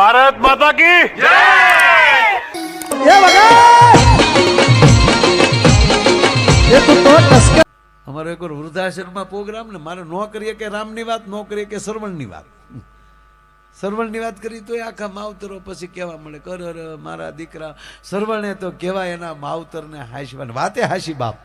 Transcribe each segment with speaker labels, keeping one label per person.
Speaker 1: ભારત માતા કી
Speaker 2: જય! વગર એ તું
Speaker 3: અમારો એક વૃદ્ધાશ્રમમાં પ્રોગ્રામ ને મારે નો કરીએ કે રામની વાત નો કરીએ કે સરવણની વાત. સરવણની વાત કરી તો આખા માવતરો પછી કહેવા મળે કર અર મારા દીકરા સરવણે તો કહેવાય એના માવતરને હાશવાને વાતે હાશી બાપ.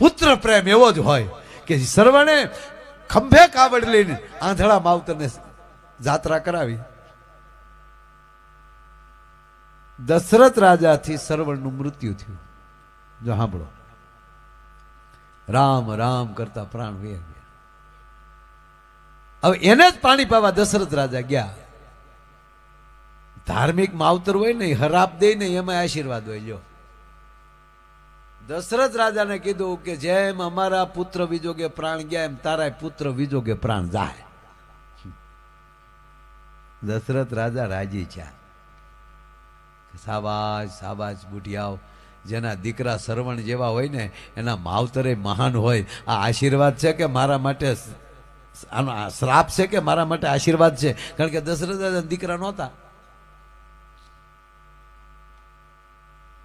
Speaker 3: પુત્ર પ્રેમ એવો જ હોય કે સરવણે ખંભે કાવડ લઈને આંધળા માવતરને જાત્રા કરાવી. દશરથ રાજાથી સરવણનું મૃત્યુ થયું. જો સાંભળો. રામ રામ કરતા પ્રાણ વહી ગયા. હવે એને જ પાણી પાવા દશરથ રાજા ગયા. ધાર્મિક માવતર હોય ને, હરાપ દે ને, એમાં આશીર્વાદ હોય જો દશરથ રાજાને કીધું કે જેમ અમારા પુત્ર વિજોગે પ્રાણ ગયા, એમ તારા પુત્ર વિજોગે પ્રાણ જાય. દશરથ રાજા રાજી છે સાબાજ સાબાજ બુઢિયાઓ, જેના દીકરા શરવણ જેવા હોય ને, એના માવતરે મહાન હોય. આ આશીર્વાદ છે કે મારા માટે આનો શ્રાપ છે કે મારા માટે આશીર્વાદ છે? કારણ કે દશરથ દીકરા નહોતા.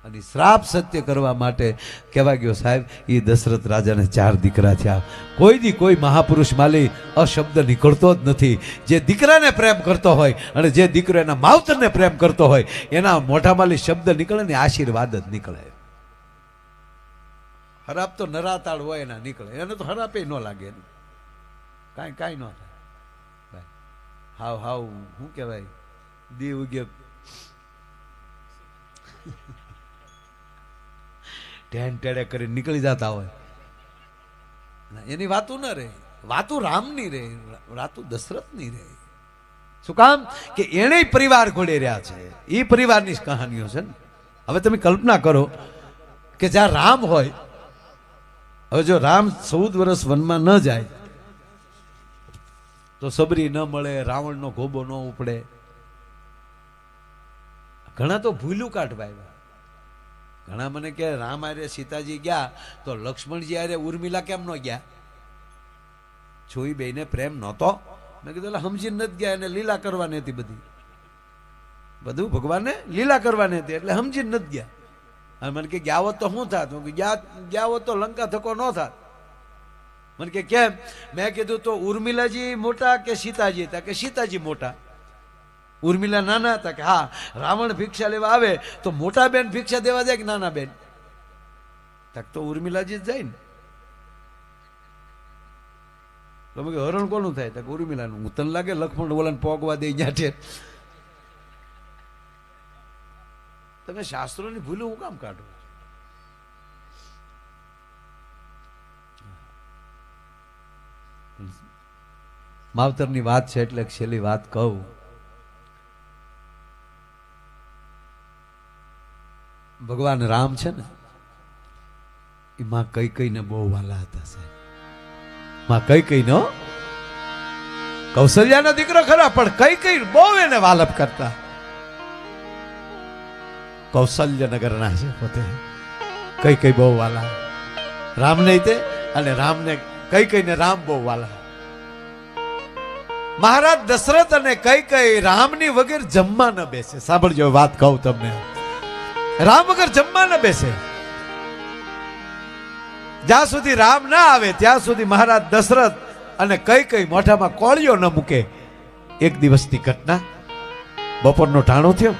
Speaker 3: અને શ્રાપ સત્ય કરવા માટે કહેવા ગયો, સાહેબ એ દશરથ રાજાને ચાર દીકરા થયા. કોઈ દી કોઈ મહાપુરુષ માલી અશબ્દ નીકળતો જ નથી. જે દીકરાને પ્રેમ કરતો હોય અને જે દીકરો એના માવતરને પ્રેમ કરતો હોય, એના મોઢામાંથી શબ્દ નીકળે ને આશીર્વાદ જ નીકળે. હરાપ તો નરાતાળ હોય એના નીકળે. એને તો હરાપે ન લાગે કાંઈ કાંઈ ન થાય. હાવ હાવ શું કહેવાય દી ઉગે. ટેન ટેડે કરી નીકળી જતા હોય. એની વાતું ન રહે. વાતું રામની રહે, વાતું દશરથની રહે. શું કામ? કે એને પરિવાર ઘોડે રહ્યા છે. એ પરિવારની કહાનીઓ છે ને. હવે તમે કલ્પના કરો કે જ્યાં રામ હોય, હવે જો રામ ચૌદ વર્ષ વનમાં ન જાય, તો સબરી ન મળે, રાવણનો ગોબો ન ઉપડે. ઘણા તો ભૂલું કાઢવા આવ્યા. ઘણા મને કે રામ આર્ય સીતાજી ગયા? તો લક્ષ્મણજી આરે ઉર્મિલા કેમ ન ગયા? જોઈ બેને પ્રેમ નહોતો. મેં કીધું, એટલે સમજીને નથી ગયા, એને લીલા કરવાની હતી બધી. બધું ભગવાને લીલા કરવાની હતી, એટલે સમજીને નથી ગયા. અને મને કે ગયા હોત તો શું થાત? હું ગયા ગયા હોત તો લંકા થકો ન થાત. મને કે કેમ? મેં કીધું, તો ઉર્મિલાજી મોટા કે સીતાજી? હતા કે, સીતાજી મોટા. ઉર્મિલા નાના હતા કે હા, રાવણ ભિક્ષા લેવા આવે તો મોટા બેન ભિક્ષા દેવા જાય કે નાના બેન? તક તો ઉર્મિલાજી જ જાય ને. તમે કે હરણ કોનું થાય? તક ઉર્મિલાનું. હું તને લાગે લક્ષ્મણ ઓલાને પોગવા દે ઠેર. તમે શાસ્ત્રોની ભૂલું હું કામ કાઢો? માવતરની વાત છે એટલે છેલ્લી વાત કહું. ભગવાન રામ છે ને એ માં કઈ કઈને બહુ વાલા હતા સાહેબ. માં કઈ કઈ નો કૌશલ્યાનો દીકરો ખરા, પણ કઈ કઈ બહુ એને વાલપ કરતા. કૌશલ્યનગરના છે પોતે. કઈ કઈ બહુ વાલા. રામને તે, અને રામને કઈ કઈને રામ બહુ વાલા. મહારાજ દશરથ અને કઈ કઈ રામની વગર જમવા ન બેસે. સાંભળજો વાત કહું તમને. રામ વગર જમવા ન બેસે. જ્યાં સુધી રામ ના આવે, ત્યાં સુધી મહારાજ દશરથ અને કઈ કઈ મોઢામાં કોળીઓ ન મૂકે. એક દિવસની ઘટના બપોરનો ટાણો થયો.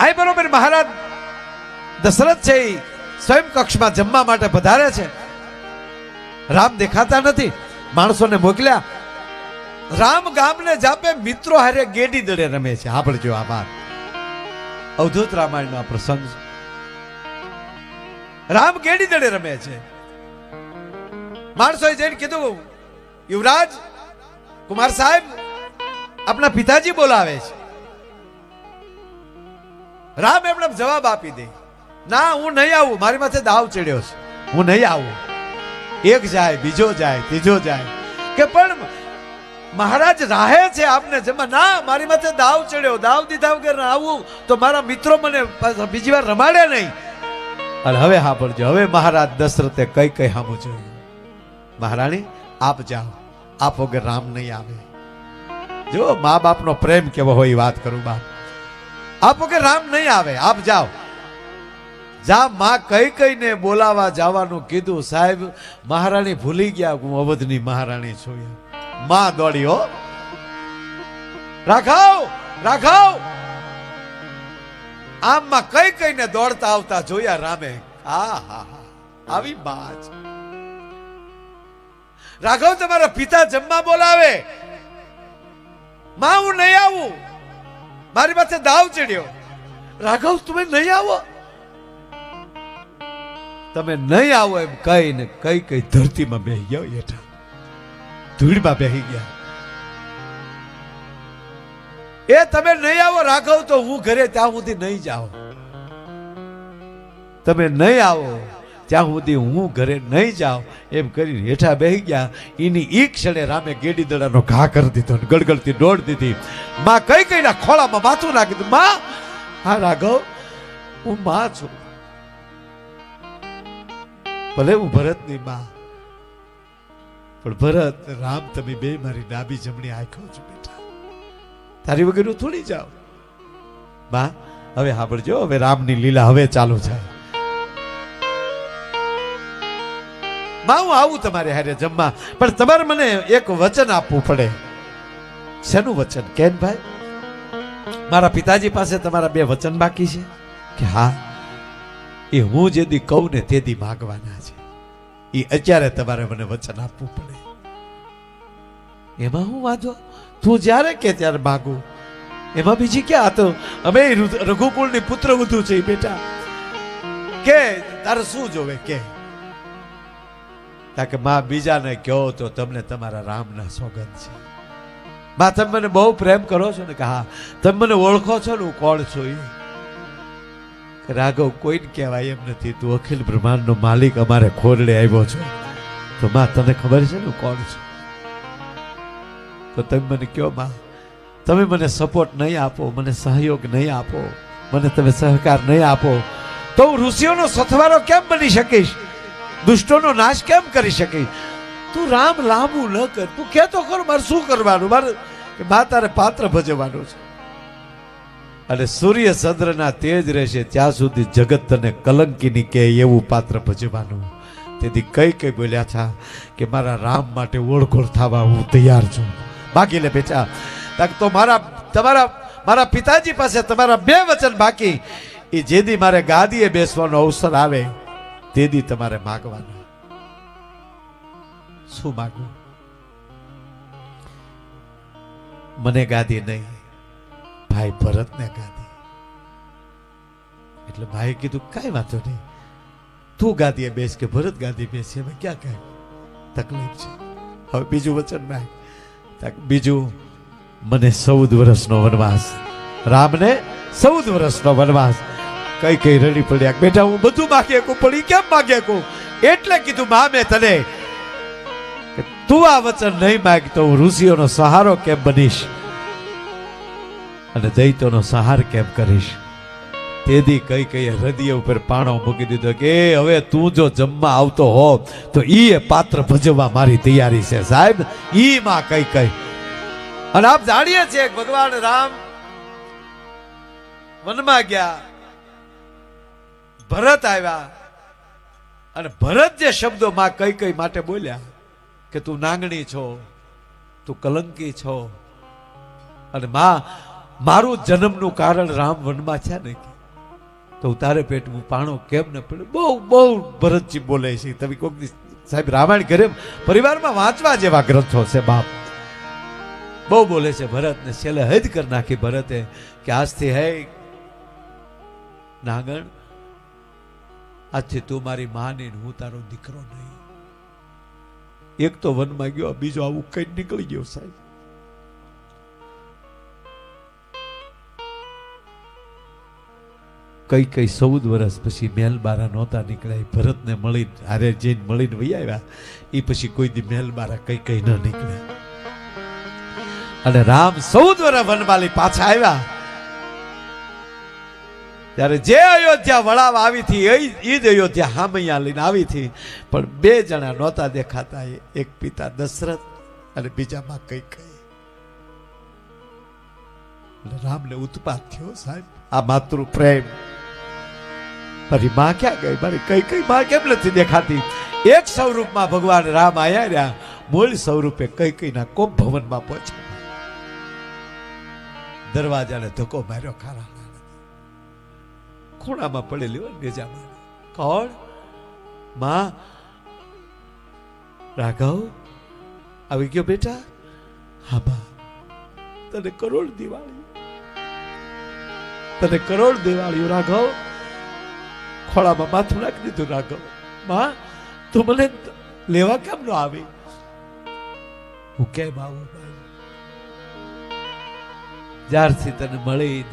Speaker 3: આ બરોબર મહારાજ દશરથ છે સ્વયં કક્ષમાં જમવા માટે પધારે છે. રામ દેખાતા નથી. માણસોને મોકલ્યા. રામ ગામને જાપે મિત્રો હારે ગેડી દડે રમે છે. સાંભળજો આ વાત. અવધૂત રામાયણનો આ પ્રસંગ રામ કેડી દડે રમે છે. માણસોએ જઈને કીધું, યુવરાજ, કુમાર સાહેબ આપણા પિતાજી બોલાવે છે. રામ એમણે જવાબ આપી દે, ના, હું નહીં આવું, મારી માથે દાવ ચડ્યો છે. હું નહીં આવું. એક જાય, બીજો જાય, ત્રીજો જાય. કે પણ મહારાજ રાહે છે આપને જેમાં, ના, મારી માથે દાવ ચડ્યો, દાવ દીધા વગર આવું, તો મારા મિત્રો મને બીજી વાર રમાડે નહીં. અને હવે હા પડજો હવે મહારાજ દશરથે કઈ કઈ હામું જોયું. મહારાણી, આપ જાઓ, આપ વગર રામ નહીં આવે. જો, મા બાપનો પ્રેમ કેવો હોય વાત કરું, બાપ. આપો કે રામ નહીં આવે, આપ જાઓ. જા, માં કઈ કઈને બોલાવા જવાનું કીધું, સાહેબ, મહારાણી ભૂલી ગયા, હું અવધની મહારાણી છું. માં દોડી હો રાઘવ રાઘવ! આમમાં કઈ કઈને દોડતા આવતા જોયા રામે? આ હા હા. આવી બાજ. રાઘવ તમારા પિતા જમવા બોલાવે. માં, હું નહીં આવું. મારી પાસે દાવ ચડ્યો. રાઘવ, તમે નહીં આવો? તમે નહીં આવો એમ કઈ ને કઈ કઈ ધરતીમાં બેહી ગયો હેઠા ધૂળમાં બેહી ગયા. એ તમે નહીં આવો રાઘવ, તો હું ઘરે ત્યાં સુધી નહીં જાઉં. તમે નહીં આવો, ત્યાં સુધી હું ઘરે નહીં જાઉં. એમ કરીને હેઠા બેહી ગયા. એની ઈ ક્ષણે રામે ગેડી દડાનો ઘા કરી દીધો ને ગળગળતી દોડ દીધી. માં, કઈ કઈ ના ખોળામાં માથું નાખી દીધું? માં, હા, રાઘવ, હું માં છું. ભલે હું ભરતની માં. પણ ભરત, રામ, તમે બે મારી ડાબી જમણી આંખો છો બેટા. તારી વગર હું થોડી જાઉં. બા, હવે સાંભળજો, હવે રામની લીલા હવે ચાલુ થાય. માં હું આવું તમારે હારે જમવા, પણ તમારે મને એક વચન આપવું પડે. શેનું વચન? કેન ભાઈ મારા પિતાજી પાસે તમારા બે વચન બાકી છે? કે હા, એ હું જે દી કહું ને તે દી માગવાના છે. એ અત્યારે તમારે મને વચન આપવું પડે. એમાં હું વાંધો? તું જ્યારે કે ત્યારે માગું. એમાં બીજી ક્યાં? હતો અમે રઘુ- રઘુકુળની પુત્ર વધુ છે બેટા. કે, તારે શું જોવે? કે. કે માં બીજાને કહો તો તમને તમારા રામના સોગંદ છે. માં, તમે મને બહુ પ્રેમ કરો છો ને કે હા, તમે મને ઓળખો છો ને હું કોણ છું એ રાઘવ કોઈને કહેવાય એમ નથી. તું અખિલ બ્રહ્માંડનો માલિક અમારે ખોરડે આવ્યો છો. તો માં, તને ખબર છે ને કોણ છું? તો તમે મને કહો માં? તમે મને સપોર્ટ નહીં આપો, મને સહયોગ નહીં આપો, મને તમે સહકાર નહીં આપો, તો હું ઋષિઓનો સથવારો કેમ બની શકીશ? દુષ્ટોનો નાશ કેમ કરી શકીશ? તું રામ લાંબુ ન કર. તું કહેતો કર, મારે શું કરવાનું? મારે કે મા, તારે પાત્ર ભજવવાનું છે. અને સૂર્ય ચંદ્રના તેજ રહેશે ત્યાં સુધી જગત તને કલંકીની કહે એવું પાત્ર ભજવવાનું તેથી કઈ કઈ બોલ્યા છા કે મારા રામ માટે ઓળખોળ થવા હું તૈયાર છું. બાકી લે બેચા તો મારા, તમારા, મારા પિતાજી પાસે તમારા બે વચન બાકી. એ જેદી મારે ગાદીએ બેસવાનો અવસર આવે, તેદી તમારે માગવાનું. શું માગવું? મને ગાદી નહીં. ભાઈ ભરતને ગાદી. એટલે ભાઈ કીધું, કાંઈ વાંધો નહીં. તું ગાદીએ બેસ કે ભરત ગાદી બેસી? અમે ક્યાં કહે તકલીફ છે. હવે બીજું વચન માગ બીજું, મને ચૌદ વર્ષનો વનવાસ. રામને ચૌદ વર્ષનો વનવાસ. કઈ કઈ રડી પડ્યા. બેટા, હું બધું માગી શકું, પણ કેમ માગી શકું? એટલે કીધું મા મેં તને તું આ વચન નહીં માગતો, હું ઋષિઓનો સહારો કેમ બનીશ? અને દૈત્યોનો સહાર કેમ કરીશ? તેથી કઈ કઈ હૃદય ઉપર પાણો મૂકી દીધો કે હવે તું જો જમવા આવતો હો, તો એ પાત્ર ભજવવા મારી તૈયારી છે. સાહેબ ઈ માં કઈ કઈ. અને આપ જાણીએ છીએ ભગવાન રામ વનમાં ગયા, ભરત આવ્યા, અને ભરત જે શબ્દો માં કઈ કઈ માટે બોલ્યા કે, તું નાંગણી છો, તું કલંકી છો. અને માં મારું જન્મનું કારણ રામ વનમાં છે ને તો તારે પેટમાં પાણો કેમ ન પડે? બહુ બહુ ભરતજી બોલે છે. તમે કોઈક સાહેબ, રામાયણ ઘરે પરિવારમાં વાંચવા જેવા ગ્રંથો છે, બાપ. બહુ બોલે છે ભરતને છેલ્લે હદ કરી નાખી ભરતે કે આજથી હે નાગણ, આજથી તું મારી માની ને હું તારો દીકરો નહીં. એક તો વનમાં ગયો બીજો આવું કઈ નીકળી ગયો સાહેબ. કઈ કઈ ચૌદ વર્ષ પછી મહેલ બારા નહોતા નીકળ્યા ભરતને મળી હારે જઈને મળીને વહી આવ્યા. એ પછી કોઈ દી મહેલ બારા કઈ કઈ ન નીકળ્યા. અને રામ ચૌદ વર્ષ વનમાલી પાછા આવ્યા. ત્યારે જે અયોધ્યા વળાવ આવી હતી, એ જ અયોધ્યા હામૈયા લઈને આવી હતી. પણ બે જણા નહોતા દેખાતા એક પિતા દશરથ અને બીજામાં કઈ કઈ રામને ઉત્પાત થયો સાહેબ, આ માતૃ પ્રેમ. મારી માં ક્યાં ગઈ? મારી કઈ કઈ માં કેમ નથી દેખાતી? એક સ્વરૂપમાં ભગવાન રામ આયા રહ્યા. મૂળ સ્વરૂપે કઈ કઈ ના કોમ ભવનમાં પહોંચ્યા. દરવાજાને ધક્કો માર્યો ખારા. ખૂણામાં પડેલી હોય ગજામાં. કોણ? માં? રાઘવ? આવી ગયો બેટા? હા, બા. તને કરોડ દિવાળી. તને કરોડ દિવાળી રાઘવ. ખોળામાં માથું નાખી દીધું, રાઘવ. માં તું મને લેવા કેમ ન આવી? હું કેમ આવું જ્યારથી તને મળી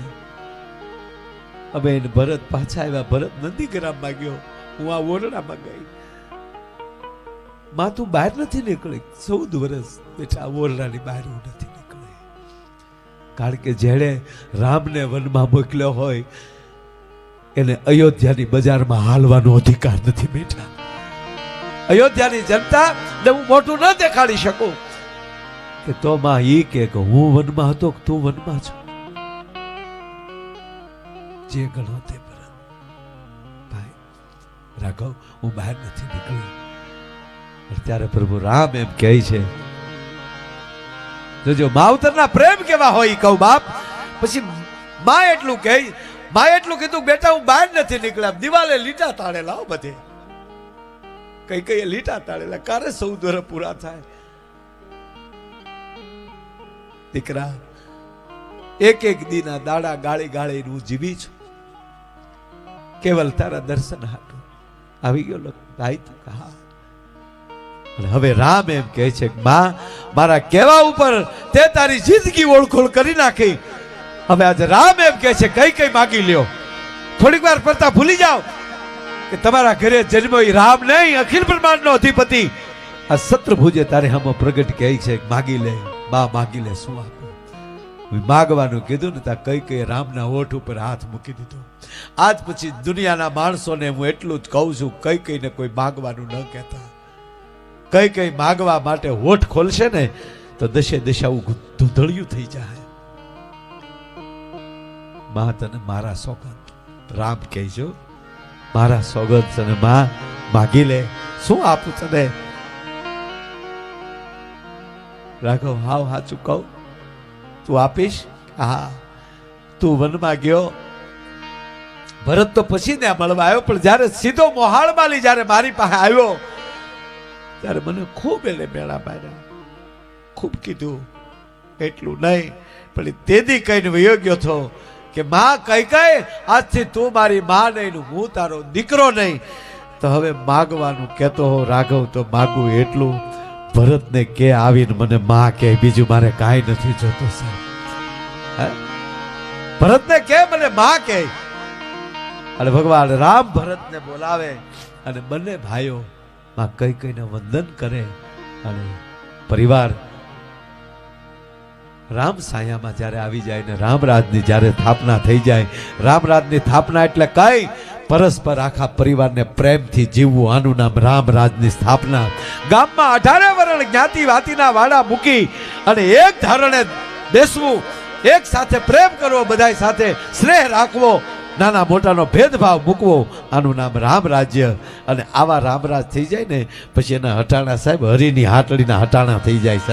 Speaker 3: અમે એને ભરત પાછા આવ્યા, ભરત નંદીગ્રામમાં ગયો. હું આ ઓરડામાં ગઈ. માં, તું બહાર નથી નીકળી. ચૌદ વર્ષ બેટા ઓરડાની બહાર હું નથી નીકળી. કારણ કે જેણે રામને વનમાં મોકલ્યો હોય એને અયોધ્યાની બજારમાં હાલવાનો અધિકાર નથી બેટા અયોધ્યાની જનતા ને હું મોટું ન દેખાડી શકું. કે તો માં ઈ કે હું વનમાં હતો તું વનમાં છો? જે ગણો તે ભાઈ, રાઘવ, હું બહાર નથી નીકળી. અત્યારે ત્યારે પ્રભુ રામ એમ કહે છે જોજો માવતરના પ્રેમ કેવા હોય કહું બાપ, પછી માં એટલું કહે માં એટલું કીધું બેટા, હું બહાર નથી નીકળ્યા. દિવાલે લીટા તાળેલા હો બધે. કઈ કઈ લીટા તાળેલા. કારે ચૌદ વર્ષ પૂરા થાય? દીકરા, એક એક દીના દાડા ગાળી ગાળી હું જીવી છું. કેવલ તારા દર્શન હાટું. આવી ગયો ભાઈ તું અને હવે રામ એમ કહે છે માં, મારા કેવા ઉપર તે તારી જિંદગી ઓળખોળ કરી નાખી. હવે આજે રામ એમ કહે છે, કઈ કઈ માગી લ્યો. થોડીક વાર ફરતા ભૂલી જાઓ કે તમારા ઘરે જન્મ એ રામ નહીં, અખિલ બ્રહ્માંડનો અધિપતિ. આ શત્રુભુજે તારે હમ પ્રગટ કહે છે, માગી લે, બા, માગી લે, શું આપે? માગવાનું કીધું ને ત્યાં કઈ કઈ રામના ઓઠ ઉપર હાથ મૂકી દીધો. આજ પછી દુનિયાના માણસોને હું એટલું જ કહું છું, કઈ, કઈને કોઈ માગવાનું ન કહેતા. કઈ કઈ માગવા માટે હોઠ ખોલશે ને, તો દશે દશાવું ધૂંધળિયું થઈ જાય. મા તને મારા સોગંદ. રામ કહેજો, મારા સોગંદ તને મા માગી લે. શું આપું તને? રાઘવ, હાવ હાચું કહું. તું આપીશ? હા. તું વનમાં ગયો. ભરત તો પછી ને મળવા આવ્યો, પણ જ્યારે સીધો મોહાળમાલી જ્યારે મારી પાસે આવ્યો, ત્યારે મને ખૂબ એને મેળા માર્યા. ખૂબ કીધું, એટલું નહીં, પણ તેથી કહીને વયો ગયો છો કે માં કઈ કઈ, આજથી તું મારી માં નહીં હું તારો દીકરો નહીં. તો હવે માગવાનું કહેતો હો રાઘવ, તો માગું એટલું. ભરતને કે આવીને મને માં કે, બીજું મારે કાંઈ નથી જોતું, સાહેબ? ભરતને કે મને માં કે. અને ભગવાન રામ ભરતને બોલાવે અને બંને ભાઈઓ માં કઈ કઈને વંદન કરે અને પરિવાર રામ સાયામાં જ્યારે આવી જાય ને રામરાજની જ્યારે સ્થાપના થઈ જાય, રામરાજની સ્થાપના એટલે કઈ પરસ્પર આખા પરિવારને પ્રેમથી જીવવું, આનું નામ રામરાજની સ્થાપના. ગામમાં અઢારે વરણ જ્ઞાતિ વાતીના વાડા મૂકી અને એક ધારણે બેસવું, એક સાથે પ્રેમ કરવો, બધાય સાથે સ્નેહ રાખવો, નાના મોટાનો ભેદભાવ મૂકવો, આનું નામ રામ રાજ્ય અને આવા રામરાજ થઈ જાય ને, પછી એના હટાણા સાહેબ હરિની હાટડીના હટાણા થઈ જાય સાહેબ.